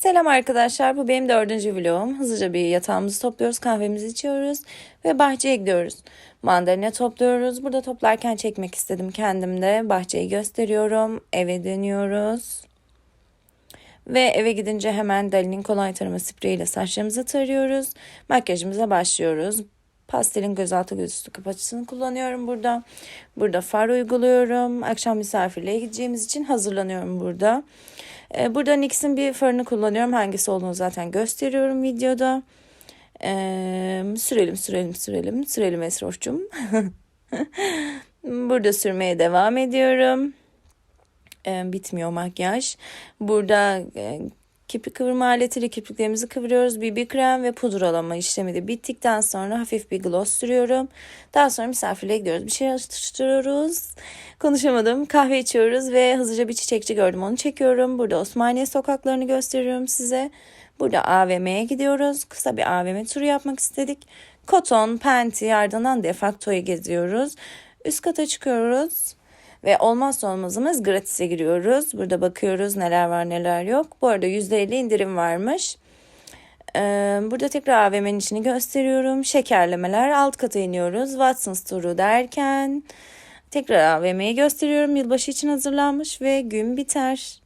Selam arkadaşlar, bu benim dördüncü vlogum. Hızlıca bir yatağımızı topluyoruz, kahvemizi içiyoruz ve bahçeye gidiyoruz. Mandalina topluyoruz. Burada toplarken çekmek istedim kendimde. Bahçeyi gösteriyorum, eve dönüyoruz. Ve eve gidince hemen Dali'nin kolay tarama spreyiyle saçlarımızı tarıyoruz. Makyajımıza başlıyoruz. Pastelin gözaltı gözüstü kapatıcısını kullanıyorum burada. Burada far uyguluyorum. Akşam misafirliğe gideceğimiz için hazırlanıyorum burada. Ee, Burada NYX'in bir farını kullanıyorum. Hangisi olduğunu zaten gösteriyorum videoda. Ee, sürelim sürelim sürelim. Sürelim Esroş'cum. Burada sürmeye devam ediyorum. Ee, bitmiyor makyaj. Burada e, kirpik kıvırma aletiyle kirpiklerimizi kıvırıyoruz. BB krem ve pudralama işlemi de bittikten sonra hafif bir gloss sürüyorum. Daha sonra misafirliğe gidiyoruz. Bir şey atıştırıyoruz. Konuşamadım. Kahve içiyoruz ve hızlıca bir çiçekçi gördüm. Onu çekiyorum. Burada Osmaniye sokaklarını gösteriyorum size. Burada AVM'ye gidiyoruz. Kısa bir AVM turu yapmak istedik. Koton, Penti, ardından Defakto'yu geziyoruz. Üst kata çıkıyoruz. Ve olmazsa olmazımız gratis'e giriyoruz. Burada bakıyoruz neler var neler yok. Bu arada %50 indirim varmış. Ee, burada tekrar AVM'nin içini gösteriyorum. Şekerlemeler alt kata iniyoruz. Watson's turu derken tekrar AVM'yi gösteriyorum. Yılbaşı için hazırlanmış ve gün biter.